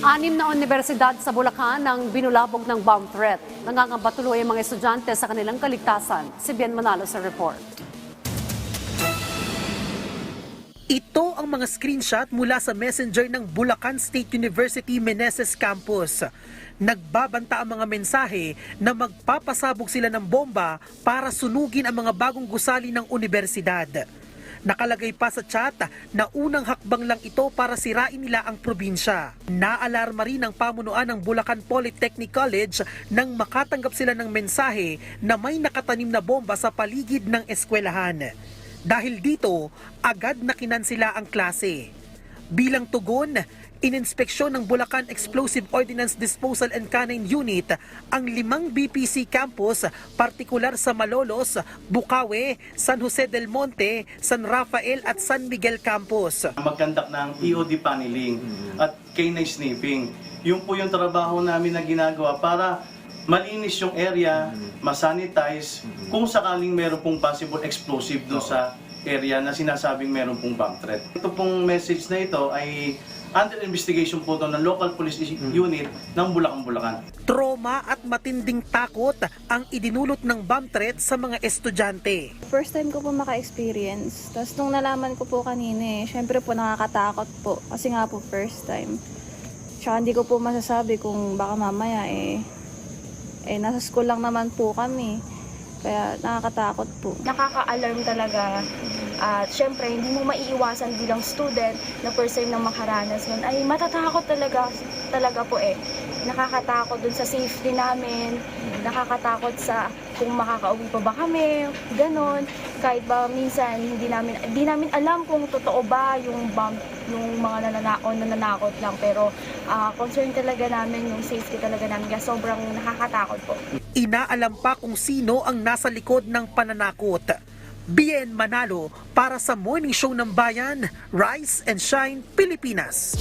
Anim na universidad sa Bulacan ang binulabog ng bomb threat. Nangangamba tuloy ang mga estudyante sa kanilang kaligtasan. Si Bien Manalo sa report. Ito ang mga screenshot mula sa messenger ng Bulacan State University Meneses Campus. Nagbabanta ang mga mensahe na magpapasabog sila ng bomba para sunugin ang mga bagong gusali ng universidad. Nakalagay pa sa chat na unang hakbang lang ito para sirain nila ang probinsya. Naalarma rin ang pamunuan ng Bulacan Polytechnic College nang makatanggap sila ng mensahe na may nakatanim na bomba sa paligid ng eskwelahan. Dahil dito, agad na kinansila ang klase. Bilang tugon, ininspeksyon ng Bulacan Explosive Ordnance Disposal and Canine Unit ang limang BPC campus, partikular sa Malolos, Bukawe, San Jose del Monte, San Rafael at San Miguel campus. magkandak ng EOD paneling at canine sniffing. Yun po yung trabaho namin na ginagawa para malinis yung area, masanitize, kung sakaling meron pong possible explosive doon sa area na sinasabing meron pong bomb threat. Ito pong message na ito ay under investigation po ito ng local police unit ng Bulacan, Bulacan. Trauma at matinding takot ang idinulot ng bomb threat sa mga estudyante. First time ko po maka-experience. Tapos nung nalaman ko po kanina eh, syempre po nakakatakot po. Kasi nga po first time. Tsaka hindi ko po masasabi kung baka mamaya eh, eh nasa school lang naman po kami. Kaya nakakatakot po. nakaka-alarm talaga. At syempre, hindi mo maiiwasan bilang student na first time na makaranas nun. Ay, matatakot talaga, talaga po eh. Nakakatakot dun sa safety namin, nakakatakot sa kung makakauwi pa ba kami, ganon. Kahit ba minsan hindi namin hindi namin alam kung totoo ba yung bomb, yung mga nananakot, nananakot lang. Pero ah, concern talaga namin yung safety talaga namin. Kaya sobrang nakakatakot po. Inaalam pa kung sino ang nasa likod ng pananakot. Bien Manalo para sa Morning Show ng Bayan, Rise and Shine, Pilipinas.